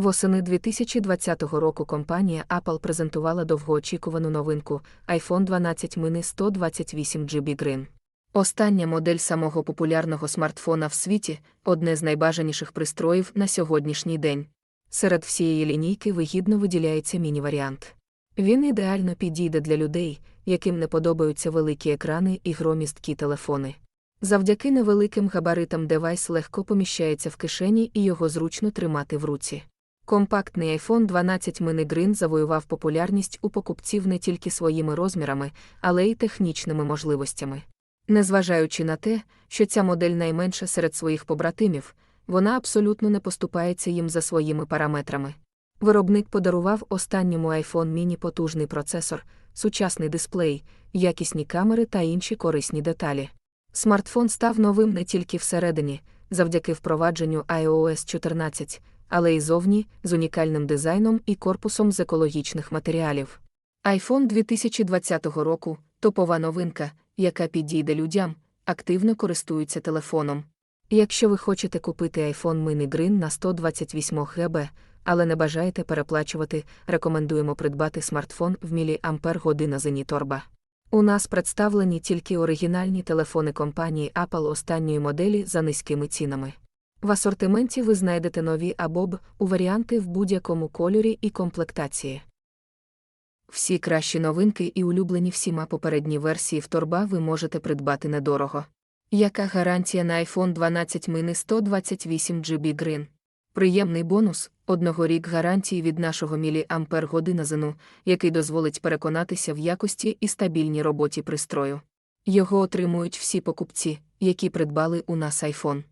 Восени 2020 року компанія Apple презентувала довгоочікувану новинку iPhone 12 mini 128 GB Green. Остання модель самого популярного смартфона в світі одне з найбажаніших пристроїв на сьогоднішній день. Серед всієї лінійки вигідно виділяється міні-варіант. Він ідеально підійде для людей, яким не подобаються великі екрани і громісткі телефони. Завдяки невеликим габаритам девайс легко поміщається в кишені і його зручно тримати в руці. Компактний iPhone 12 mini Green завоював популярність у покупців не тільки своїми розмірами, але й технічними можливостями. Незважаючи на те, що ця модель найменша серед своїх побратимів, вона абсолютно не поступається їм за своїми параметрами. Виробник подарував останньому iPhone mini потужний процесор, сучасний дисплей, якісні камери та інші корисні деталі. Смартфон став новим не тільки всередині, завдяки впровадженню iOS 14, але й зовні з унікальним дизайном і корпусом з екологічних матеріалів. iPhone 2020 року топова новинка, яка підійде людям, активно користуються телефоном. Якщо ви хочете купити iPhone mini Green на 128 ГБ, але не бажаєте переплачувати, рекомендуємо придбати смартфон в міліампер година Зеніторба. У нас представлені тільки оригінальні телефони компанії Apple останньої моделі за низькими цінами. В асортименті ви знайдете нові або б у варіанти в будь-якому кольорі і комплектації. Всі кращі новинки і улюблені всіма попередні версії в торба ви можете придбати недорого. Яка гарантія на iPhone 12 mini 128 GB Green? Приємний бонус одного рік гарантії від нашого міліампер година зену, який дозволить переконатися в якості і стабільній роботі пристрою. Його отримують всі покупці, які придбали у нас iPhone.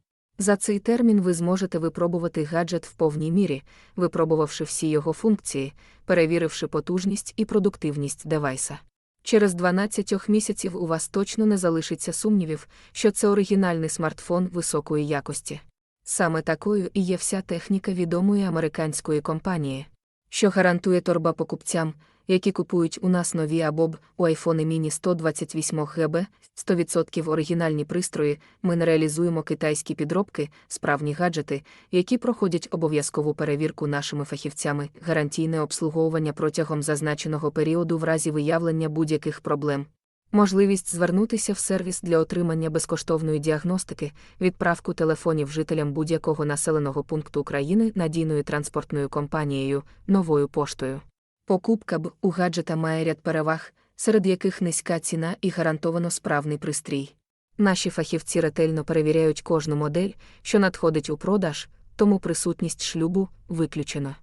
За цей термін ви зможете випробувати гаджет в повній мірі, випробувавши всі його функції, перевіривши потужність і продуктивність девайса. Через 12 місяців у вас точно не залишиться сумнівів, що це оригінальний смартфон високої якості. Саме такою і є вся техніка відомої американської компанії, що гарантує торба покупцям, які купують у нас нові або б у iPhone mini 128 ГБ, 100% оригінальні пристрої, ми не реалізуємо китайські підробки, справні гаджети, які проходять обов'язкову перевірку нашими фахівцями, гарантійне обслуговування протягом зазначеного періоду в разі виявлення будь-яких проблем. Можливість звернутися в сервіс для отримання безкоштовної діагностики, відправку телефонів жителям будь-якого населеного пункту України надійною транспортною компанією, новою поштою. Покупка б у гаджета має ряд переваг, серед яких низька ціна і гарантовано справний пристрій. Наші фахівці ретельно перевіряють кожну модель, що надходить у продаж, тому присутність шлюбу виключено.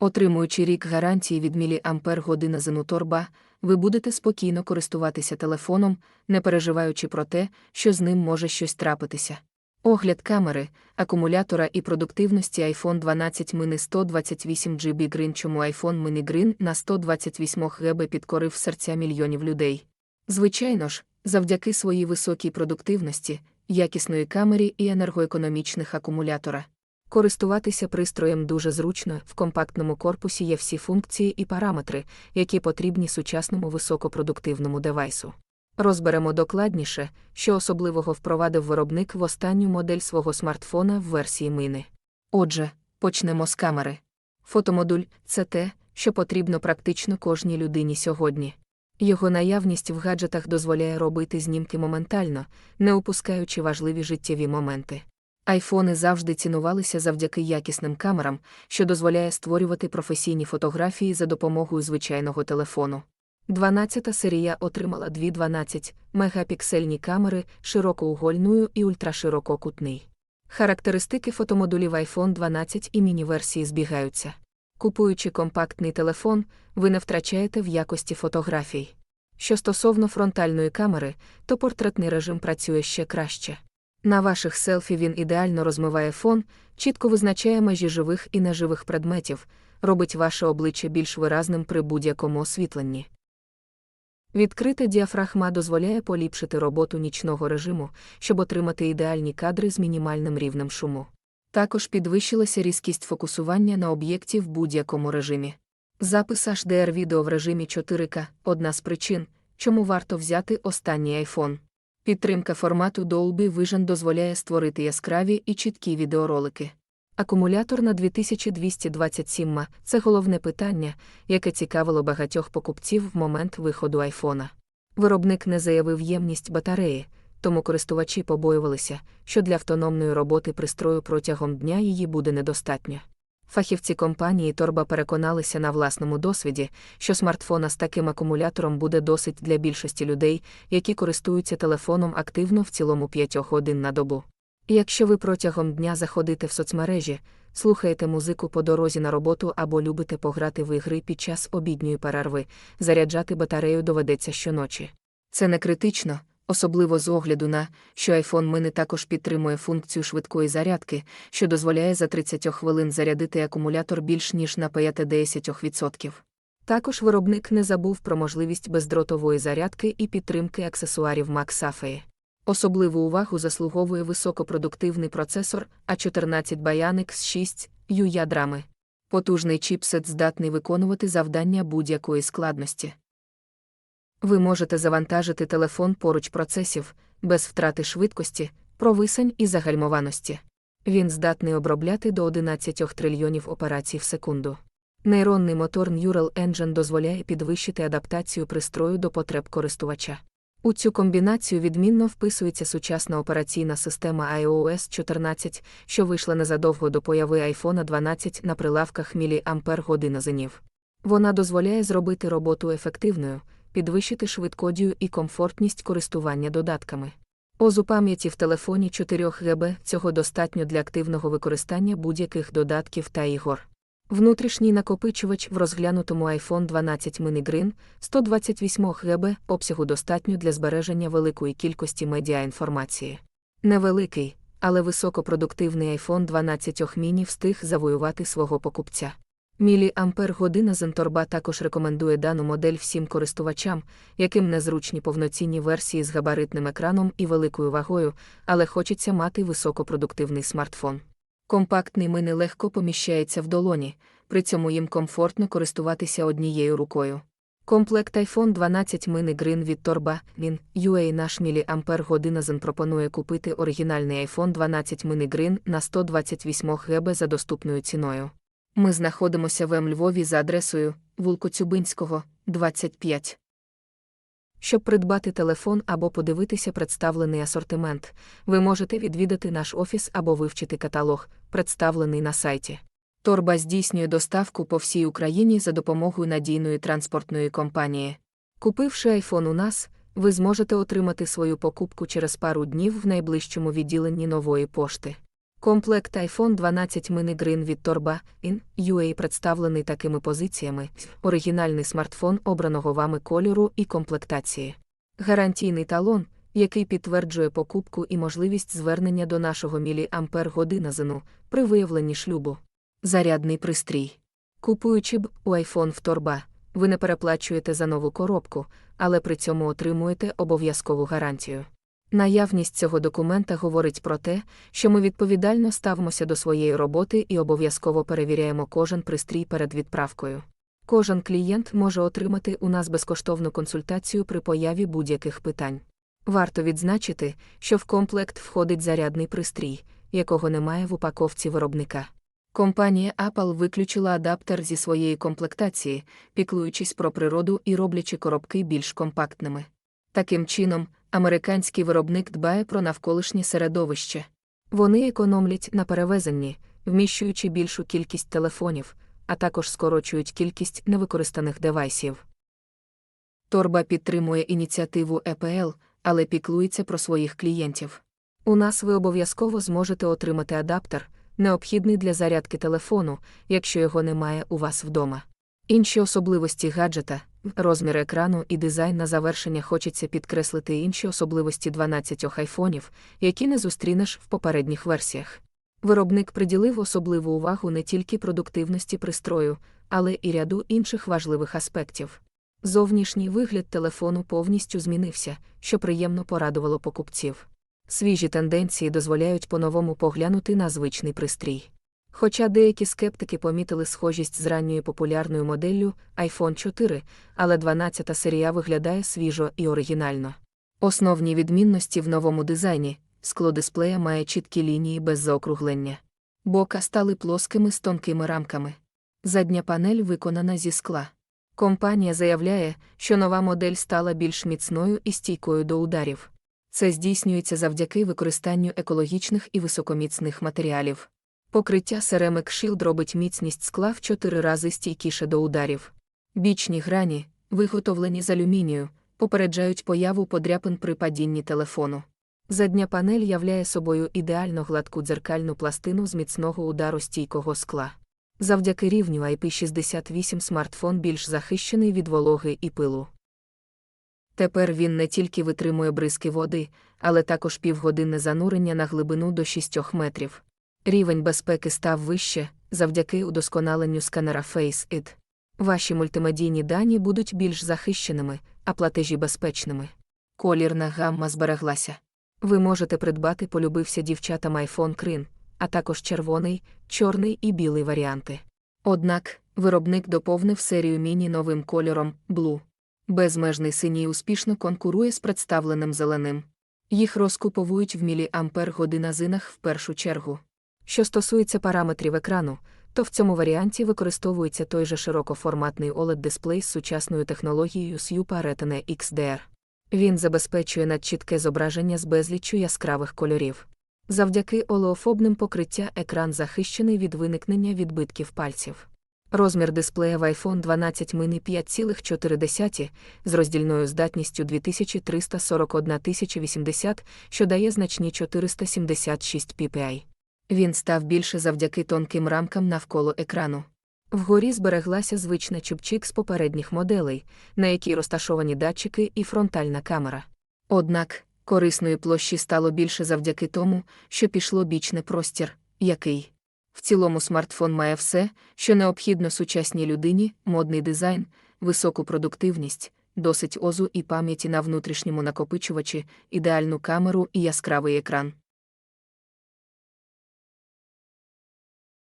Отримуючи рік гарантії від міліампер година Зенуторба, ви будете спокійно користуватися телефоном, не переживаючи про те, що з ним може щось трапитися. Огляд камери, акумулятора і продуктивності iPhone 12 mini 128 GB Green чому iPhone mini Green на 128 ГБ підкорив серця мільйонів людей. Звичайно ж, завдяки своїй високій продуктивності, якісної камері і енергоекономічних акумулятора. Користуватися пристроєм дуже зручно, в компактному корпусі є всі функції і параметри, які потрібні сучасному високопродуктивному девайсу. Розберемо докладніше, що особливого впровадив виробник в останню модель свого смартфона в версії мини. Отже, почнемо з камери. Фотомодуль це те, що потрібно практично кожній людині сьогодні. Його наявність в гаджетах дозволяє робити знімки моментально, не упускаючи важливі життєві моменти. Айфони завжди цінувалися завдяки якісним камерам, що дозволяє створювати професійні фотографії за допомогою звичайного телефону. 12-та серія отримала дві 12 мегапіксельні камери широкоугольною і ультраширококутний. Характеристики фотомодулів iPhone 12 і міні-версії збігаються. Купуючи компактний телефон, ви не втрачаєте в якості фотографій. Що стосовно фронтальної камери, то портретний режим працює ще краще. На ваших селфі він ідеально розмиває фон, чітко визначає межі живих і неживих предметів, робить ваше обличчя більш виразним при будь-якому освітленні. Відкрита діафрагма дозволяє поліпшити роботу нічного режиму, щоб отримати ідеальні кадри з мінімальним рівнем шуму. Також підвищилася різкість фокусування на об'єкті в будь-якому режимі. Запис HDR відео в режимі 4К одна з причин, чому варто взяти останній iPhone. Підтримка формату Dolby Vision дозволяє створити яскраві і чіткі відеоролики. Акумулятор на 2227 ма це головне питання, яке цікавило багатьох покупців в момент виходу айфона. Виробник не заявив ємність батареї, тому користувачі побоювалися, що для автономної роботи пристрою протягом дня її буде недостатньо. Фахівці компанії Торба переконалися на власному досвіді, що смартфона з таким акумулятором буде досить для більшості людей, які користуються телефоном активно в цілому 5 годин на добу. Якщо ви протягом дня заходите в соцмережі, слухаєте музику по дорозі на роботу або любите пограти в ігри під час обідньої перерви, заряджати батарею доведеться щоночі. Це не критично, особливо з огляду на, що iPhone mini також підтримує функцію швидкої зарядки, що дозволяє за 30 хвилин зарядити акумулятор більш ніж на 50%. Також виробник не забув про можливість бездротової зарядки і підтримки аксесуарів MagSafe. Особливу увагу заслуговує високопродуктивний процесор A14 Bionic з 6 ю ядрами. Потужний чіпсет здатний виконувати завдання будь-якої складності. Ви можете завантажити телефон поруч процесів, без втрати швидкості, провисень і загальмованості. Він здатний обробляти до 11 трильйонів операцій в секунду. Нейронний мотор Neural Engine дозволяє підвищити адаптацію пристрою до потреб користувача. У цю комбінацію відмінно вписується сучасна операційна система iOS 14, що вийшла незадовго до появи iPhone 12 на прилавках міліампер година зенів. Вона дозволяє зробити роботу ефективною, підвищити швидкодію і комфортність користування додатками. Озу пам'яті в телефоні 4 ГБ цього достатньо для активного використання будь-яких додатків та ігор. Внутрішній накопичувач в розглянутому iPhone 12 mini Green 128 ГБ обсягу достатньо для збереження великої кількості медіаінформації. Невеликий, але високопродуктивний iPhone 12 mini встиг завоювати свого покупця. Міліампер година Зенторба також рекомендує дану модель всім користувачам, яким незручні повноцінні версії з габаритним екраном і великою вагою, але хочеться мати високопродуктивний смартфон. Компактний мини легко поміщається в долоні, при цьому їм комфортно користуватися однією рукою. Комплект iPhone 12 mini Green від Torba, він, UA наш міліампер година Zen пропонує купити оригінальний iPhone 12 mini Green на 128 ГБ за доступною ціною. Ми знаходимося в М Львові за адресою Вулкоцюбинського, 25. Щоб придбати телефон або подивитися представлений асортимент, ви можете відвідати наш офіс або вивчити каталог, представлений на сайті. Торба здійснює доставку по всій Україні за допомогою надійної транспортної компанії. Купивши iPhone у нас, ви зможете отримати свою покупку через пару днів в найближчому відділенні нової пошти. Комплект iPhone 12 mini Green від Torba In UA представлений такими позиціями: оригінальний смартфон обраного вами кольору і комплектації, гарантійний талон, який підтверджує покупку і можливість звернення до нашого міліампер годиназину при виявленні шлюбу, зарядний пристрій. Купуючи б у iPhone в Torba, ви не переплачуєте за нову коробку, але при цьому отримуєте обов'язкову гарантію. Наявність цього документа говорить про те, що ми відповідально ставимося до своєї роботи і обов'язково перевіряємо кожен пристрій перед відправкою. Кожен клієнт може отримати у нас безкоштовну консультацію при появі будь-яких питань. Варто відзначити, що в комплект входить зарядний пристрій, якого немає в упаковці виробника. Компанія Apple виключила адаптер зі своєї комплектації, піклуючись про природу і роблячи коробки більш компактними. Таким чином, американський виробник дбає про навколишнє середовище. Вони економлять на перевезенні, вміщуючи більшу кількість телефонів, а також скорочують кількість невикористаних девайсів. Торба підтримує ініціативу EPL, але піклується про своїх клієнтів. У нас ви обов'язково зможете отримати адаптер, необхідний для зарядки телефону, якщо його немає у вас вдома. Інші особливості гаджета, розмір екрану і дизайн на завершення хочеться підкреслити інші особливості 12 айфонів, які не зустрінеш в попередніх версіях. Виробник приділив особливу увагу не тільки продуктивності пристрою, але і ряду інших важливих аспектів. Зовнішній вигляд телефону повністю змінився, що приємно порадувало покупців. Свіжі тенденції дозволяють по-новому поглянути на звичний пристрій. Хоча деякі скептики помітили схожість з ранньою популярною моделлю iPhone 4, але 12-та серія виглядає свіжо і оригінально. Основні відмінності в новому дизайні скло дисплея має чіткі лінії без заокруглення. Бока стали плоскими з тонкими рамками. Задня панель виконана зі скла. Компанія заявляє, що нова модель стала більш міцною і стійкою до ударів. Це здійснюється завдяки використанню екологічних і високоміцних матеріалів. Покриття Ceramic Shield робить міцність скла в 4 рази стійкіше до ударів. Бічні грані, виготовлені з алюмінію, попереджають появу подряпин при падінні телефону. Задня панель являє собою ідеально гладку дзеркальну пластину з міцного удару стійкого скла. Завдяки рівню IP68 смартфон більш захищений від вологи і пилу. Тепер він не тільки витримує бризки води, але також півгодинне занурення на глибину до 6 метрів. Рівень безпеки став вище завдяки удосконаленню сканера Face ID. Ваші мультимедійні дані будуть більш захищеними, а платежі безпечними. Колірна гамма збереглася. Ви можете придбати полюбився дівчатам iPhone Крин, а також червоний, чорний і білий варіанти. Однак, виробник доповнив серію міні новим кольором Blue. Безмежний синій успішно конкурує з представленим зеленим. Їх розкуповують в міліампер годиназинах в першу чергу. Що стосується параметрів екрану, то в цьому варіанті використовується той же широкоформатний OLED-дисплей з сучасною технологією SUPA Retina XDR. Він забезпечує надчітке зображення з безліччю яскравих кольорів. Завдяки олеофобним покриття екран захищений від виникнення відбитків пальців. Розмір дисплея в iPhone 12 mini 5,4 з роздільною здатністю 2341 080, що дає значні 476 ppi. Він став більше завдяки тонким рамкам навколо екрану. Вгорі збереглася звична чубчик з попередніх моделей, на якій розташовані датчики і фронтальна камера. Однак, корисної площі стало більше завдяки тому, що пішло бічне простір, який. В цілому смартфон має все, що необхідно сучасній людині, модний дизайн, високу продуктивність, досить озу і пам'яті на внутрішньому накопичувачі, ідеальну камеру і яскравий екран.